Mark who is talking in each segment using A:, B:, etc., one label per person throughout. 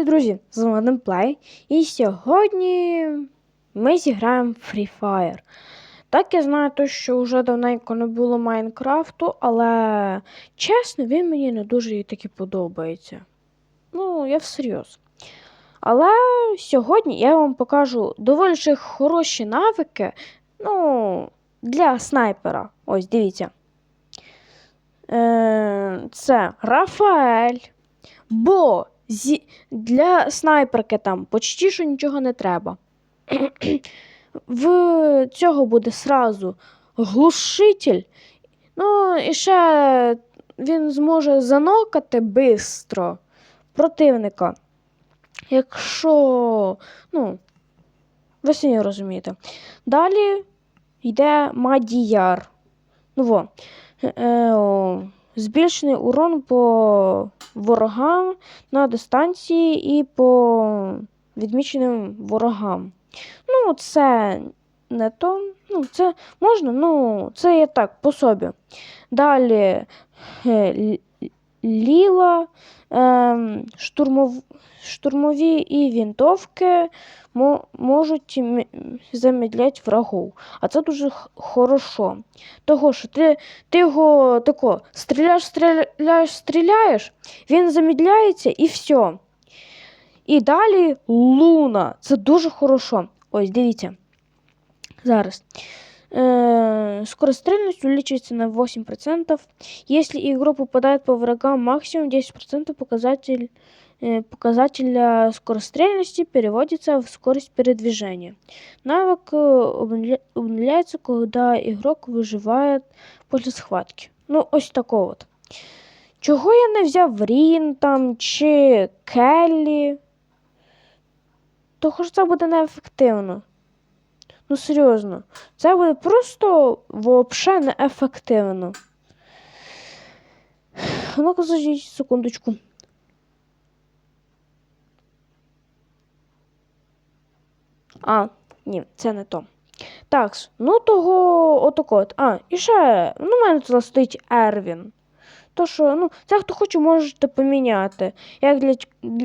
A: Привіт, друзі! З вами Play. І сьогодні ми зіграємо Free Fire. Так, я знаю, то, що вже давненько не було Майнкрафту, але чесно, він мені не дуже і таки подобається. Ну, я всерйоз. Але сьогодні я вам покажу доволі хороші навики. Ну, для снайпера. Ось, дивіться. Е, Це Рафаель. Бо зі... для снайперки там почти що нічого не треба. В цього буде сразу глушитель. Ну, і ще він зможе занокати бистро противника. Якщо, ну, ви самі розумієте. Далі йде Мадіяр. Ну, во. Е, о, збільшений урон по ворогам на дистанції і по відміченим ворогам. Ну, це не то. Ну, це можна, ну, це є так, по собі. Далі е, ліла, е, штурмов, штурмові і вінтовки можуть замедляти врагов. А це дуже хорошо. Того, що ти ти його тако стріляєш, стріляєш, стріляєш, він замедляється і все. І далі луна. Це дуже хорошо. Ось, дивіться. Зараз. Э, скорострельность увеличивается на 8%. Если игрок попадает по врагам максимум 10%, показатель Э, показателя скорострельности переводится в скорость передвижения. Навык э, обнуляется, когда игрок выживает после схватки. Ну, ось такого от. Чого я не взяв Рін там чи Келлі? Того ж це буде неефективно. Ну, серйозно, це буде просто взагалі неефективно. Ну-ка, секундочку. А, ні, це не то. Так, ну того отако от. А, і ще, ну, в мене тут стоїть Ервін. То що, ну, це хто хоче, можете поміняти. Як для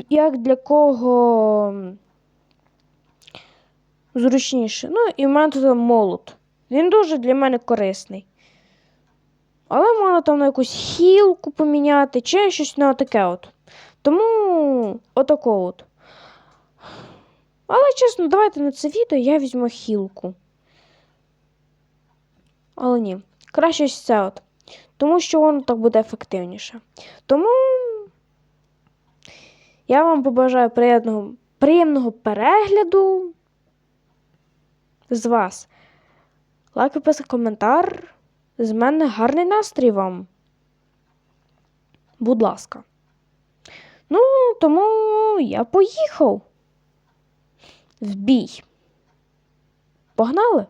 A: як для кого зручніше. Ну, і в мене тут молот. Він дуже для мене корисний. Але можна там на якусь хілку поміняти, чи щось на таке от. Тому отако от. Але, чесно, давайте на це відео я візьму хілку. Але ні, краще ось це от. Тому що воно так буде ефективніше. Тому я вам побажаю приємного, приємного перегляду з вас. Лайк, підписка, коментар. З мене гарний настрій вам. Будь ласка. Ну, тому я поїхав в бій. Погнали?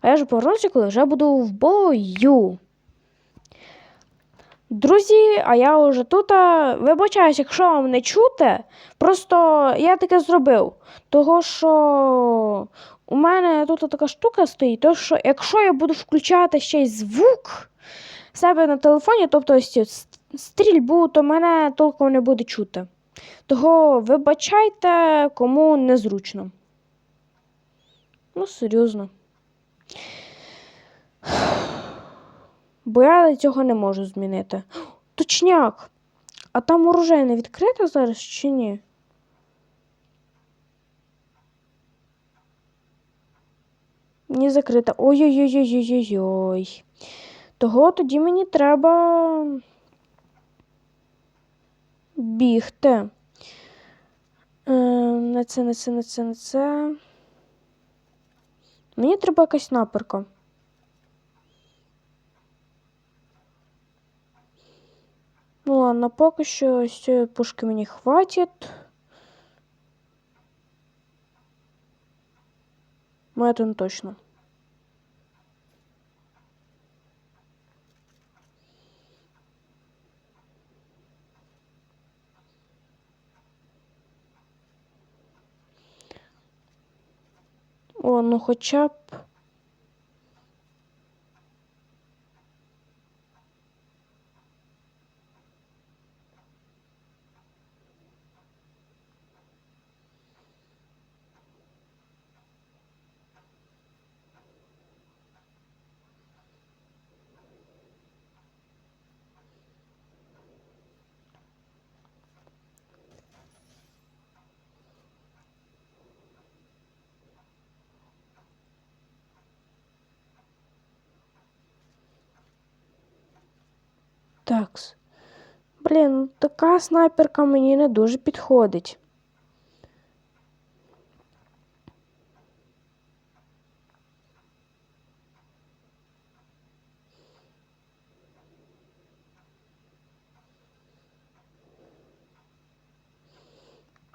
A: А я ж повернуся, коли вже буду в бою. Друзі, а я вже тут. Вибачаюсь, якщо вам не чути, просто я таке зробив. Того що у мене тут така штука стоїть, то що якщо я буду включати ще й звук себе на телефоні, тобто ось стрільбу, то мене толком не буде чути. Того вибачайте, кому незручно. Ну, серйозно. Бо я цього не можу змінити. Точняк! А там оружие не відкрите зараз чи ні? Не закрита. Ой-ой-ой-ой-ой-ой. Того тоді мені треба бігти. Е, на це, на це, на це, на це. Мені треба якась наперка. Ну ладно, поки що з цієї пушки мені хватить. Ну, это не точно. О, ну хоча б. Такс. Блін, така снайперка мені не дуже підходить.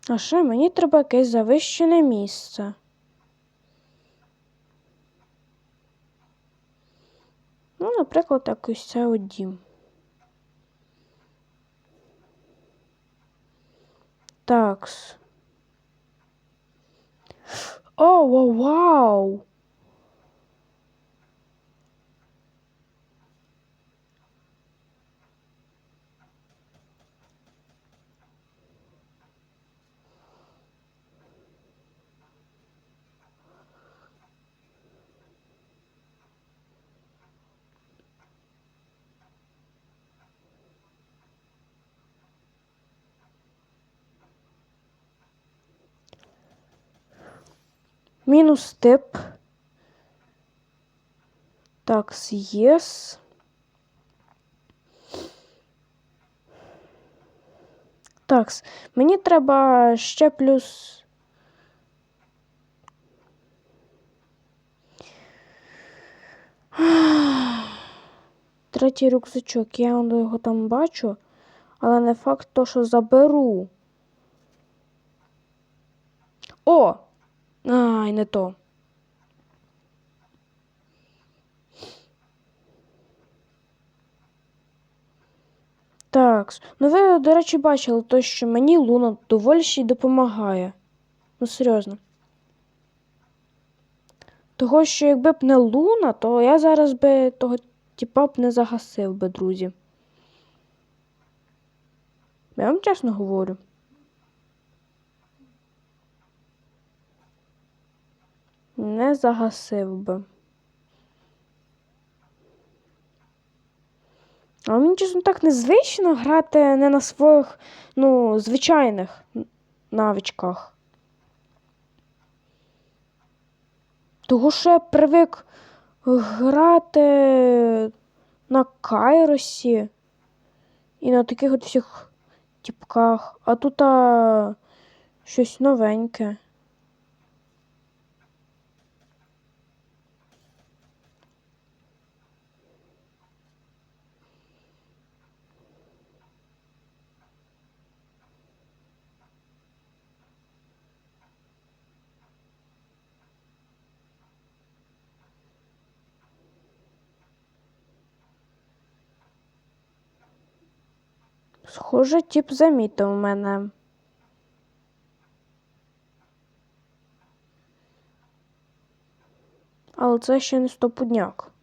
A: А ще мені треба якесь завищене місце. Ну, наприклад, так ось це от дім. Такс. О, вау, вау! Мінус тип. Такс, єс. Такс, мені треба ще плюс. Третій рюкзачок. Я його там бачу, але не факт то, що заберу. О! Ай, не то. Так, ну ви, до речі, бачили то, що мені Луна доволі ще й допомагає. Ну, серйозно. Того, що якби б не Луна, то я зараз би того тіпа б не загасив би, друзі. Я вам чесно говорю. Не загасив би. А мені чесно так незвично грати не на своїх, ну, звичайних навичках. Того що я привик грати на Кайросі і на таких от всіх тіпках, а тут а, щось новеньке. Схоже, тіп замітив мене. Але це ще не стопудняк.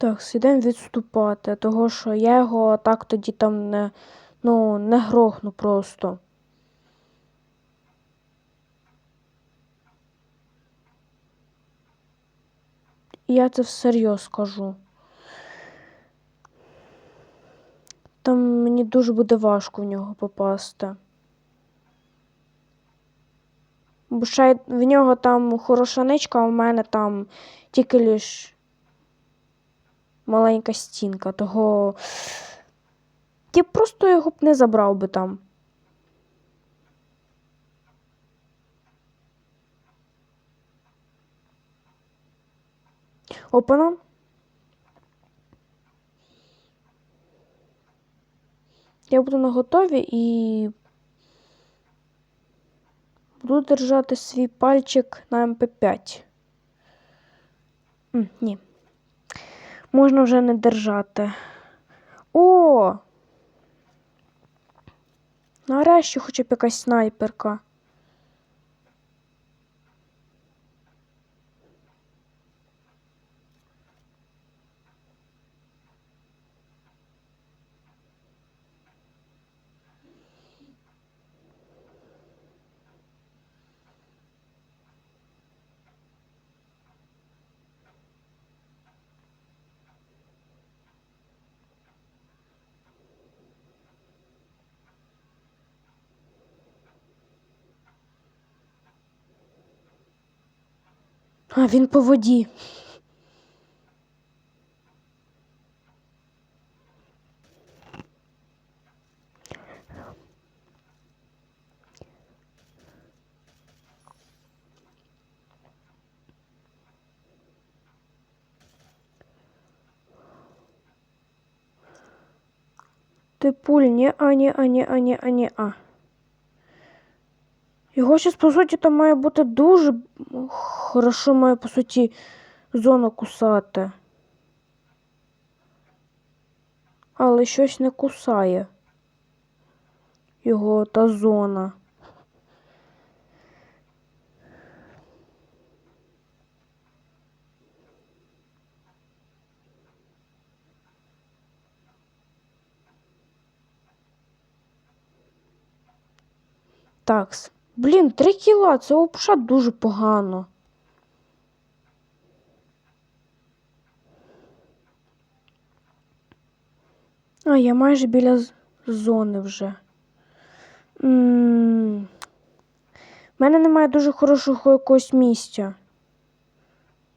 A: Так, ідемо відступати, того що я його так тоді там не, ну, не грохну просто. Я це всерйоз кажу. Там мені дуже буде важко в нього попасти. Бо ще в нього там хороша ничка, а в мене там тільки лиш маленька стінка, того я просто його б не забрав би там. Опана. Я буду на готові і буду держати свій пальчик на МП5. М, ні можна вже не держати. О! Нарешті хоча б якась снайперка. А, він по воді. Ти пуль, ні, а, ні, а, ні, а, ні, а, ні, а. Його щас, по суті, там має бути дуже хорошо має, по суті, зона кусати. Але щось не кусає. Його та зона. Такс. Блін, 3 кіла, це опша дуже погано. А, я майже біля зони вже. У мене немає дуже хорошого якогось місця,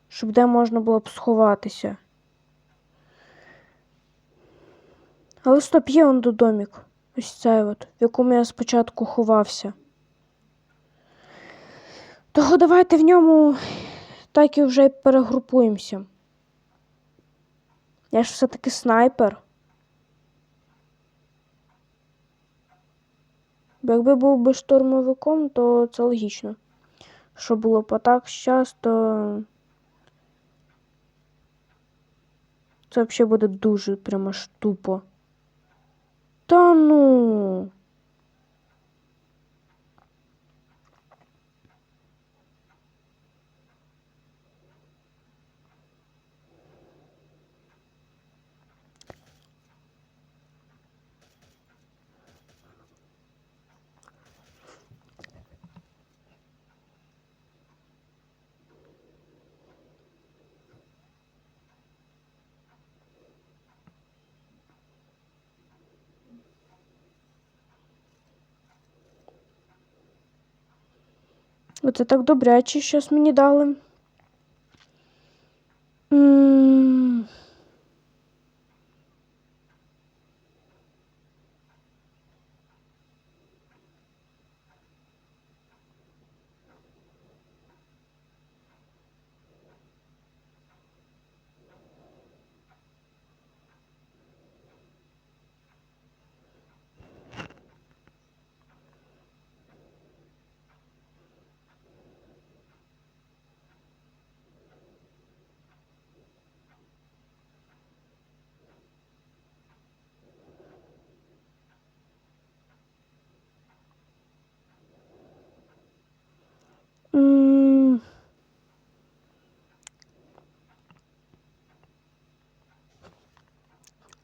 A: щоб де можна було б сховатися. Але стоп, є он домик. Ось цей от, в якому я спочатку ховався. Того давайте в ньому так і вже перегрупуємося. Я ж все-таки снайпер. Якби був би штурмовиком, то це логічно. Що було б так щас, то це взагалі буде дуже прямо ж тупо. Та ну. Оце так добряче щось мені дали. М.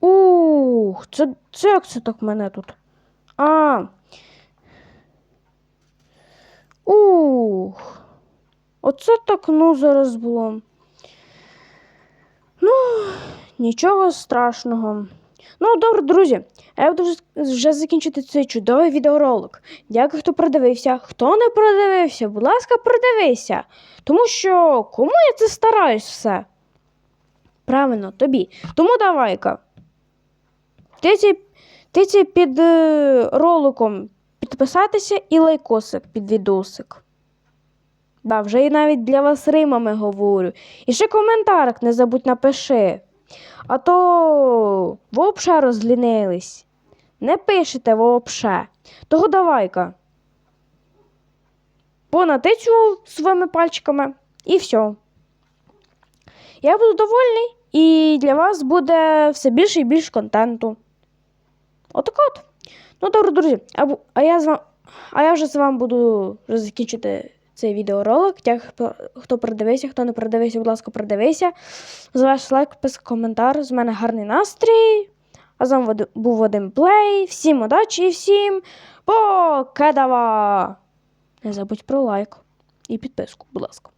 A: М. Ух, це, це як це так мене тут? А. Ух. Оце так ну зараз було. Ну, нічого страшного. Ну, добре, друзі. Я буду вже- закінчити цей чудовий відеоролик. Дякую, хто продивився. Хто не продивився, будь ласка, продивися. Тому що кому я це стараюсь все? Правильно, тобі. Тому давай-ка. Ти ці, ти ці під е, роликом підписатися і лайкосик під відосик. Да, вже і навіть для вас римами говорю. І ще коментарик не забудь напиши. А то вообще розлінились. Не пишете вообще. Того давай-ка. Понатицю своїми пальчиками і все. Я буду довольний, і для вас буде все більше і більше контенту. Отак от. Ну, добре, друзі. А, а, я з вами, а я вже з вами буду закінчити цей відеоролик. Дякую, хто продивився, хто не продивився, будь ласка, продивися. З ваш лайк, пис, коментар. З мене гарний настрій. А з вами був Вадим Плей. Всім удачі і всім покедава! Не забудь про лайк і підписку, будь ласка.